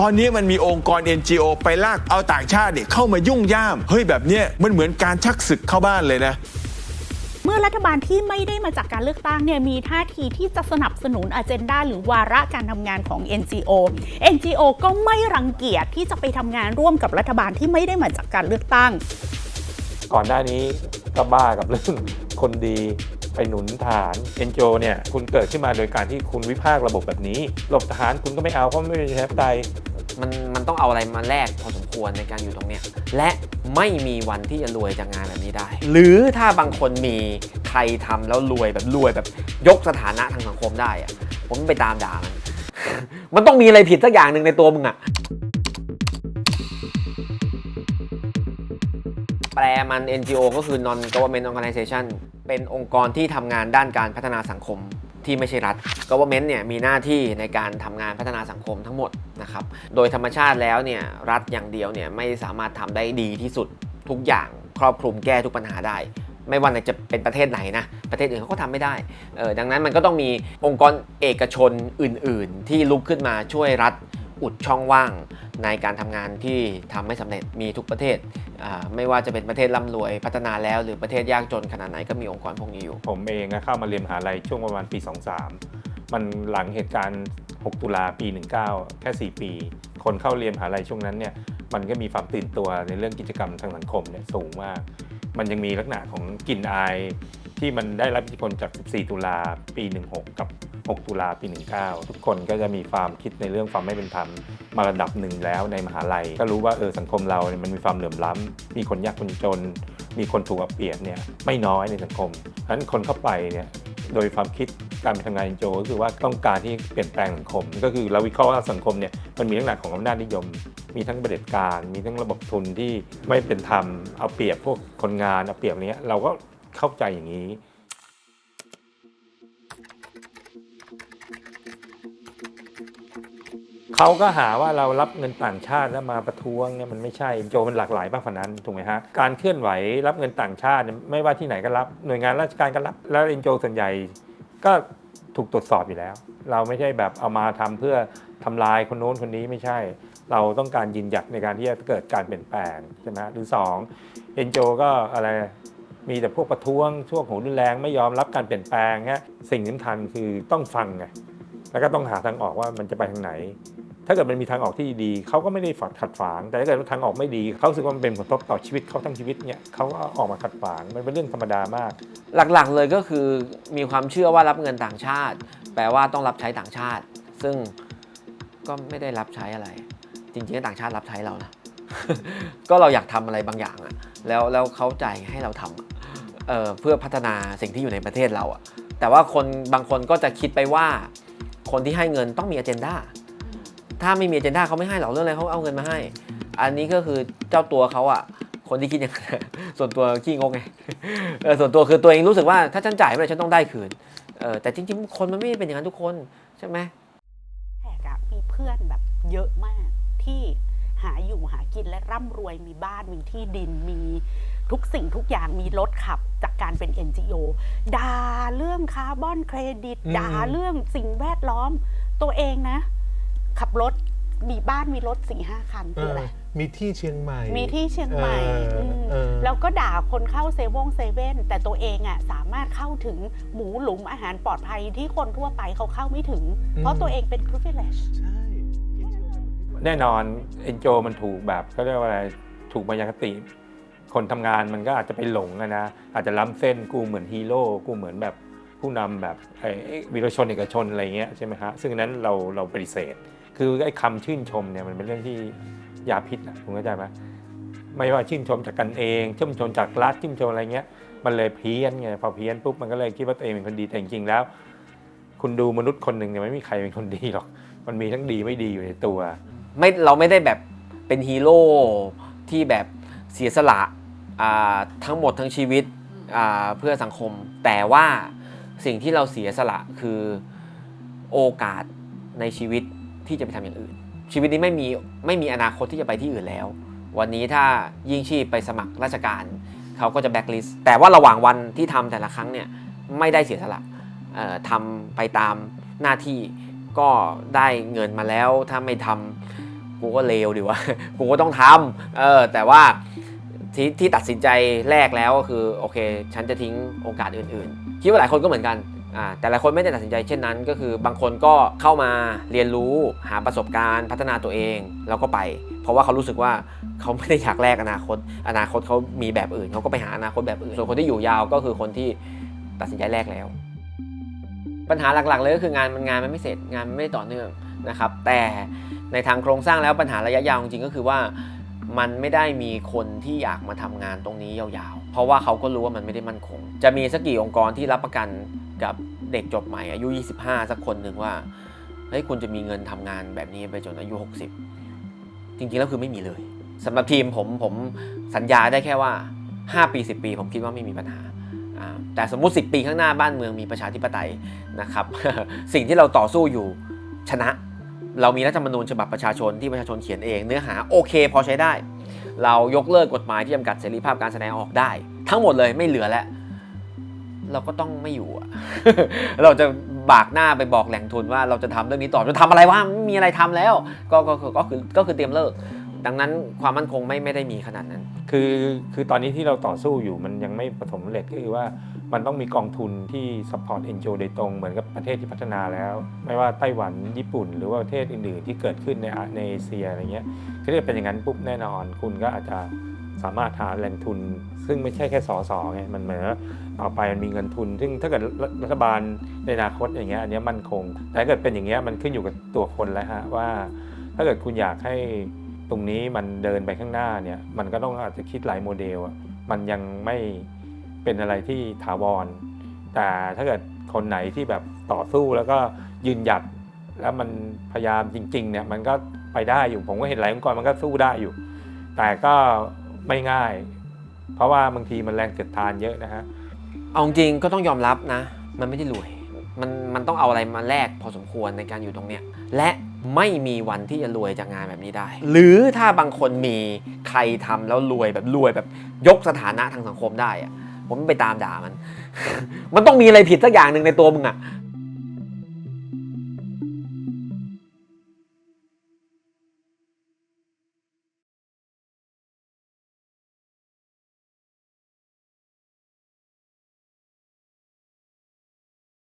ตอนนี้มันมีองค์กร NGO ไปลากเอาต่างชาติเนี่ยเข้ามายุ่งย่าม เฮ้ยแบบเนี้ยมันเหมือนการชักศึกเข้าบ้านเลยนะเมื่อรัฐบาลที่ไม่ได้มาจากการเลือกตั้งเนี่ยมีท่าทีที่จะสนับสนุนอ g e n d a หรือวาระการทำงานของ NGO NGO ก็ไม่รังเกียจที่จะไปทำงานร่วมกับรัฐบาลที่ไม่ได้มาจากการเลือกตั้ง ก่อนหน้านี้ก็บ้ากับเรื่อง คนดีไปหนุนทหารเอ็นโจเนี่ยคุณเกิดขึ้นมาโดยการที่คุณวิพากษ์ระบบแบบนี้ หลบทหารคุณก็ไม่เอาเพราะไม่เป็นประชาธิปไตยมันมันต้องเอาอะไรมาแลกพอสมควรในการอยู่ตรงเนี้ยและไม่มีวันที่จะรวยจากงานแบบนี้ได้ หรือถ้าบางคนมีใครทำแล้วรวยแบบรวยแบบยกสถานะทางสังคมได้อะผมไปตามด่ามัน มันต้องมีอะไรผิดสักอย่างหนึ่งในตัวมึงอะ มัน NGO ก็คือ non government organization เป็นองค์กรที่ทำงานด้านการพัฒนาสังคมที่ไม่ใช่รัฐ government เนี่ยมีหน้าที่ในการทำงานพัฒนาสังคมทั้งหมดนะครับ โดยธรรมชาติแล้วเนี่ยรัฐอย่างเดียวเนี่ยไม่สามารถทำได้ดีที่สุดทุกอย่างครอบคลุมแก้ทุกปัญหาได้ ไม่ว่าจะเป็นประเทศไหนนะ ประเทศอื่นเขาก็ทำไม่ได้ออดังนั้นมันก็ต้องมีองค์กรเอกชนอื่น ๆ ที่ลุกขึ้นมาช่วยรัฐ อุดช่องว่างในการทำงานที่ทำไม่สำเร็จมีทุกประเทศ ไม่ว่าจะเป็นประเทศร่ำรวยพัฒนาแล้ว หรือประเทศยากจนขนาดไหนก็มีองค์กรพวกนี้อยู่ ผมเองเข้ามาเรียนมหาลัยช่วงประมาณปี 23 มันหลังเหตุการณ์ 6 ตุลาปี 19 แค่ 4 ปี คนเข้าเรียนมหาลัยช่วงนั้นเนี่ยมันก็มีความตื่นตัวในเรื่องกิจกรรมทางสังคมเนี่ยสูงมาก มันยังมีลักษณะของกลิ่นอายที่มันได้รับอิทธิพลจาก 14 ตุลาปี 16 กับ 6 ตุลาปี 19 ทุกคนก็จะมีความคิดในเรื่องความไม่เป็นธรรมมาระดับหนึ่งแล้วในมหาลัย ก็รู้ว่าเออสังคมเราเนี่ยมันมีความเหลื่อมล้ำมีคนยากคนจน มีคนถูกเอาเปรียบเนี่ยไม่น้อยในสังคมเพราะฉะนั้นคนเข้าไปเนี่ยโดยความคิดการไปทำงานโจก็คือว่าต้องการที่เปลี่ยนแปลงสังคม ก็คือเราวิเคราะห์ว่าสังคมเนี่ยมันมีลักษณะของอำนาจนิยม มีทั้งประเด็จการ มีทั้งระบบทุนที่ไม่เป็นธรรมเอาเปรียบพวกคนงานเอาเปรียบเนี้ยเราก็เข้าใจอย่างนี้ เขาก็หาว่าเรารับเงินต่างชาติแล้วมาประท้วงเนี่ยมันไม่ใช่โจมันหลากหลายมากกว่านั้นถูกไหมฮะการเคลื่อนไหวรับเงินต่างชาติไม่ว่าที่ไหนก็รับหน่วยงานราชการก็รับแล้วเอ็นโจส่วนใหญ่ก็ถูกตรวจสอบอยู่แล้ว เราไม่ใช่แบบเอามาทำเพื่อทำลายคนโน้นคนนี้ไม่ใช่ เราต้องการยืนหยัดในการที่จะเกิดการเปลี่ยนแปลงใช่ไหมหรือสองเอ็นโจก็อะไรมีแต่พวกประท้วงช่วงโหรุนแรงไม่ยอมรับการเปลี่ยนแปลงฮะสิ่งสำคัญคือต้องฟังไงแล้วก็ต้องหาทางออกว่ามันจะไปทางไหน ถ้าเกิดมันมีทางออกที่ดีเขาก็ไม่ได้ฝัดขัดฝาง แต่ถ้าเกิดทางออกไม่ดีเขาสึกว่ามันเป็นผลกระทบต่อชีวิตเขาทั้งชีวิตเนี่ยเขาก็ออกมาขัดฝางมันเป็นเรื่องธรรมดามาก หลักๆเลยก็คือมีความเชื่อว่ารับเงินต่างชาติ แปลว่าต้องรับใช้ต่างชาติ ซึ่งก็ไม่ได้รับใช้อะไร จริงๆต่างชาติรับใช้เรานะก็เราอยากทำอะไรบางอย่างอะแล้วแล้วเขาใจายให้เราทำเอ่อเพื่อพัฒนาสิ่งที่อยู่ในประเทศเราอะแต่ว่าคนบางคนก็จะคิดไปว่า คนที่ให้เงินต้องมีอ g e n d a ถ้าไม่มีอ g e n d a เขาไม่ให้หรอกเรื่องอะไรเขาเอาเงินมาให้ อันนี้ก็คือเจ้าตัวเขาอะคนที่คิดอย่างนั้นส่วนตัวขี้งกไงเออส่วนตัวคือตัวเองรู้สึกว่าถ้าฉันจ่ายไม่ได้ฉันต้องได้คืนเออแต่จริงๆ คนมันไม่ได้เป็นอย่างนั้นทุกคนใช่ไหมแขกอะมีเพื่อนแบบเยอะมากที่หาอยู่หากินและร่ำรวยมีบ้านมีที่ดินมีทุกสิ่งทุกอย่างมีรถขับจากการเป็น NGO ด่าเรื่องคาร์บอนเครดิตอืมด่าเรื่องสิ่งแวดล้อมตัวเองนะ ขับรถมีบ้านมีรถสี่ห้าคันเอคือออะไรมีที่เชียงใหม่ มีที่เชียงใหม่เออมเออแล้วก็ด่าคนเข้าเซเว่นเซเว่นแต่ตัวเองอะสามารถเข้าถึงหมูหลุมอาหารปลอดภัยที่คนทั่วไปเขาเข้าไม่ถึง เพราะตัวเองเป็น privilege ใช่แน่นอนเอ็นโจมันถูกแบบเขาเรียกว่าอะไรถูกมายาคติ คนทำงานมันก็อาจจะไปหลงอะนะ อาจจะล้ำเส้นกูเหมือนฮีโร่กูเหมือนแบบผู้นำแบบไอ้วิรชนเอกชนอะไรเงี้ยใช่ไหมฮะซึ่งอันนั้นเราเราปฏิเสธ คือไอ้คำชื่นชมเนี่ยมันเป็นเรื่องที่ยาพิษนะคุณเข้าใจไหมไม่ว่าชื่นชมจากกันเองชื่นชมจากรัฐชื่นชมอะไรเงี้ย มันเลยเพี้ยนไงพอเพี้ยนปุ๊บมันก็เลยคิดว่าตัวเองเป็นคนดีแต่จริงๆแล้ว คุณดูมนุษย์คนหนึ่งเนี่ยไม่มีใครเป็นคนดีหรอก มันมีทั้งดีไม่ดีอยู่ในตัว ไม่เราไม่ได้แบบเป็นฮีโร่ที่แบบเสียสละอ่าทั้งหมดทั้งชีวิตอ่าเพื่อสังคม แต่ว่าสิ่งที่เราเสียสละคือโอกาสในชีวิต ที่จะไปทำอย่างอื่น ชีวิตนี้ไม่มีไม่มีอนาคตที่จะไปที่อื่นแล้ว วันนี้ถ้ายิ่งชีพไปสมัครราชการเขาก็จะแบ็กลิสต์แต่ว่าระหว่างวันที่ทำแต่ละครั้งเนี่ยไม่ได้เสียสละเอ่อทำไปตามหน้าที่ก็ได้เงินมาแล้วถ้าไม่ทำกูก็เลวดีวะกูก็ต้องทำเออแต่ว่าที่ที่ตัดสินใจแรกแล้วก็คือโอเค ฉันจะทิ้งโอกาสอื่นๆ คิดว่าหลายคนก็เหมือนกัน แต่หลายคนไม่ได้ตัดสินใจเช่นนั้น ก็คือบางคนก็เข้ามาเรียนรู้หาประสบการณ์พัฒนาตัวเองแล้วก็ไป เพราะว่าเขารู้สึกว่าเขาไม่ได้อยากแลกอนาคต อนาคตเขามีแบบอื่นเขาก็ไปหาอนาคตแบบอื่นส่วนคนที่อยู่ยาวก็คือคนที่ตัดสินใจแรกแล้ว ปัญหาหลักๆเลยก็คืองานมันงานมันไม่เสร็จงานมันไม่ต่อเนื่องนะครับ แต่ในทางโครงสร้างแล้วปัญหาระยะยาวจริงๆก็คือว่า มันไม่ได้มีคนที่อยากมาทำงานตรงนี้ยาว เพราะว่าเขาก็รู้ว่ามันไม่ได้มั่นคง จะมีสักกี่องค์กรที่รับประกันกับเด็กจบใหม่อายุ 25 สักคนหนึ่งว่าเฮ้ยคุณจะมีเงินทำงานแบบนี้ไปจนอายุ 60 จริงๆแล้วคือไม่มีเลยสำหรับทีมผมผมสัญญาได้แค่ว่า 5 ปี 10 ปี ผมคิดว่าไม่มีปัญหาอ่าแต่สมมุติ 10 ปีข้างหน้าบ้านเมืองมีประชาธิปไตยนะครับ สิ่งที่เราต่อสู้อยู่ชนะ เรามีรัฐธรรมนูญฉบับประชาชนที่ประชาชนเขียนเอง เนื้อหาโอเค พอใช้ได้ เรายกเลิกกฎหมายที่จำกัดเสรีภาพการแสดงออกได้ ทั้งหมดเลยไม่เหลือแล้วเราก็ต้องไม่อยู่อะเราจะบากหน้าไปบอกแหล่งทุนว่าเราจะทำเรื่องนี้ต่อจะทำอะไรวะไม่มีอะไรทำแล้ว ก็ก็ก็ก็คือก็คือเตรียมเลิก ดังนั้นความมั่นคงไม่ไม่ได้มีขนาดนั้น คือคือตอนนี้ที่เราต่อสู้อยู่มันยังไม่ประสบผลสำเร็จก็คือว่ามันต้องมีกองทุนที่ support NGO โดยตรงเหมือนกับประเทศที่พัฒนาแล้ว ไม่ว่าไต้หวันญี่ปุ่น หรือว่าประเทศอื่นๆที่เกิดขึ้นในอาในเอเชียอะไรเงี้ยถ้าเกิดเป็นอย่างนั้นปุ๊บแน่นอน คุณก็อาจจะสามารถหาแหล่งทุน ซึ่งไม่ใช่แค่สอสอไงมันเหมือนต่อไปมันมีเงินทุน ซึ่งถ้าเกิดรัฐบาลในอนาคตอย่างเงี้ยอันนี้มั่นคงแต่ถ้าเกิดเป็นอย่างเงี้ยมันขึ้นอยู่กับตัวคนแล้วฮะว่า ถ้าเกิดคุณอยากให้ ตรงนี้มันเดินไปข้างหน้าเนี่ยมันก็ต้องอาจจะคิดหลายโมเดลอะมันยังไม่เป็นอะไรที่ถาวร แต่ถ้าเกิดคนไหนที่แบบต่อสู้แล้วก็ยืนหยัดแล้วมันพยายามจริงๆเนี่ยมันก็ไปได้อยู่ผมก็เห็นหลายองค์กรมันก็สู้ได้อยู่ แต่ก็ไม่ง่าย เพราะว่าบางทีมันแรงเสียดทานเยอะนะฮะเอาจริงก็ต้องยอมรับนะ มันไม่ได้รวยมันมันต้องเอาอะไรมาแลกพอสมควรในการอยู่ตรงเนี้ยและ ไม่มีวันที่จะรวยจากงานแบบนี้ได้ หรือถ้าบางคนมีใครทำแล้วรวยแบบรวยแบบยกสถานะทางสังคมได้อะผมไปตามด่ามัน มันต้องมีอะไรผิดสักอย่างหนึ่งในตัวมึงอะ